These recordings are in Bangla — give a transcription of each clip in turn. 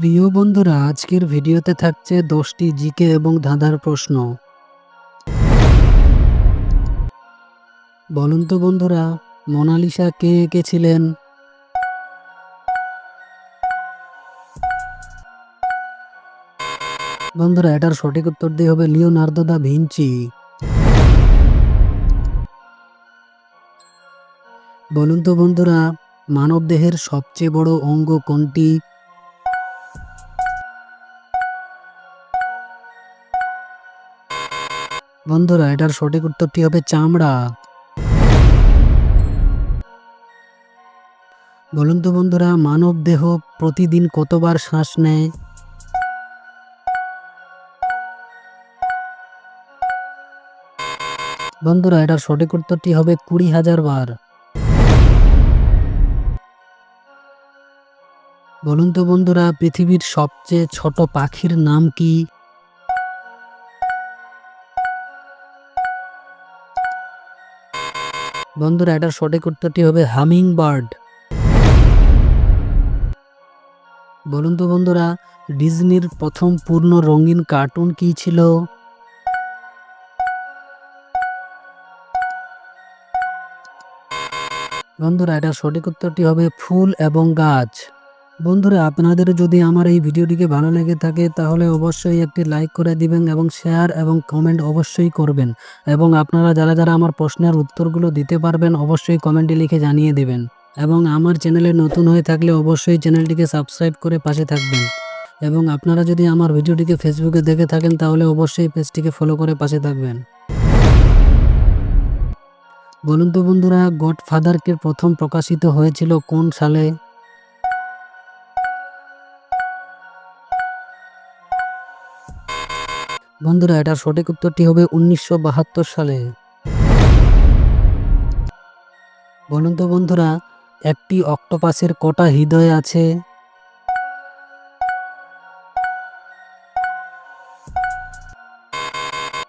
প্রিয় বন্ধুরা, আজকের ভিডিওতে থাকছে দশটি জিকে এবং ধাঁধার প্রশ্ন। বলুন তো বন্ধুরা, মোনালিসা কে এঁকেছিলেন বন্ধুরা, এটার সঠিক উত্তর দিয়ে হবে লিওনার্দো দা ভিঞ্চি। বলুন তো বন্ধুরা, মানবদেহের সবচেয়ে বড় অঙ্গ কোনটি? বন্ধুরা, এটার সঠিক উত্তরটি হবে চামড়া। বলুন তো বন্ধুরা, মানব দেহ প্রতিদিন কতবার শ্বাস নেয়? বন্ধুরা, এটার সঠিক উত্তরটি হবে কুড়ি হাজার বার। বলুন তো বন্ধুরা, পৃথিবীর সবচেয়ে ছোট পাখির নাম কি? বন্ধুরা এটার সঠিক উত্তরটি হবে হামিং বার্ড বলুন তো বন্ধুরা, ডিজনির প্রথম পূর্ণ রঙিন কার্টুন কি ছিল? বন্ধুরা এটার সঠিক উত্তরটি হবে ফুল এবং গাছ। বন্ধুরা, আপনাদের যদি আমার এই ভিডিওটিকে ভালো লেগে থাকে, তাহলে অবশ্যই একটি লাইক করে দিবেন এবং শেয়ার এবং কমেন্ট অবশ্যই করবেন। এবং আপনারা যারা যারা আমার প্রশ্নের উত্তরগুলো দিতে পারবেন, অবশ্যই কমেন্টে লিখে জানিয়ে দেবেন। এবং আমার চ্যানেলে নতুন হয়ে থাকলে অবশ্যই চ্যানেলটিকে সাবস্ক্রাইব করে পাশে থাকবেন। এবং আপনারা যদি আমার ভিডিওটিকে ফেসবুকে দেখে থাকেন, তাহলে অবশ্যই পেজটিকে ফলো করে পাশে থাকবেন। বলুন তো বন্ধুরা গডফাদারকে প্রথম প্রকাশিত হয়েছিল কোন সালে? বন্ধুরা, এটার সঠিক উত্তরটি হবে উনিশশো বাহাত্তর সালে। বলুন তো বন্ধুরা, একটি অক্টোপাসের কটা হৃদয় আছে?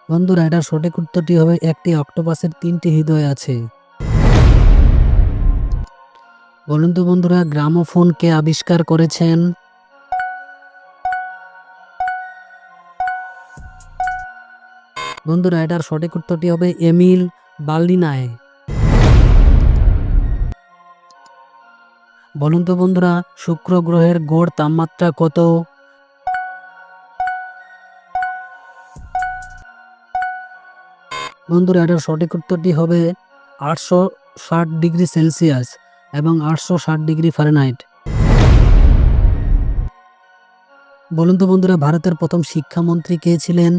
বন্ধুরা, এটার সঠিক উত্তরটি হবে একটি অক্টোপাসের তিনটি হৃদয় আছে। বলুন তো বন্ধুরা গ্রামোফোন কে আবিষ্কার করেছেন বন্ধুরা এটার সঠিক উত্তরটি হবে এমিল বার্লিনায় বলুন তো বন্ধুরা, শুক্র গ্রহের গড় তাপমাত্রা কত? বন্ধুরা এটার সঠিক উত্তরটি হবে আটশো ষাট ডিগ্রি সেলসিয়াস এবং আটশো ষাট ডিগ্রি ফারেনহাইট। বলুন তো বন্ধুরা, ভারতের প্রথম শিক্ষামন্ত্রী কে ছিলেন?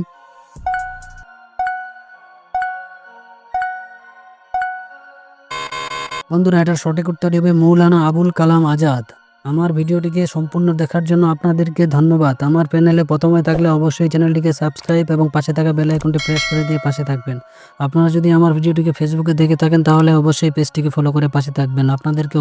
বন্ধুরা এটার সঠিক উত্তর হবে মৌলানা আবুল কালাম আজাদ। আমার ভিডিওটিকে সম্পূর্ণ দেখার জন্য আপনাদেরকে ধন্যবাদ। আমার প্যানেলে প্রথমে থাকলে অবশ্যই চ্যানেলটিকে সাবস্ক্রাইব এবং পাশে থাকা বেল আইকনটি প্রেস করে দিয়ে পাশে থাকবেন। আপনারা যদি আমার ভিডিওটিকে ফেসবুকে দেখে থাকেন, তাহলে অবশ্যই পেজটিকে ফলো করে পাশে থাকবেন। আপনাদেরকে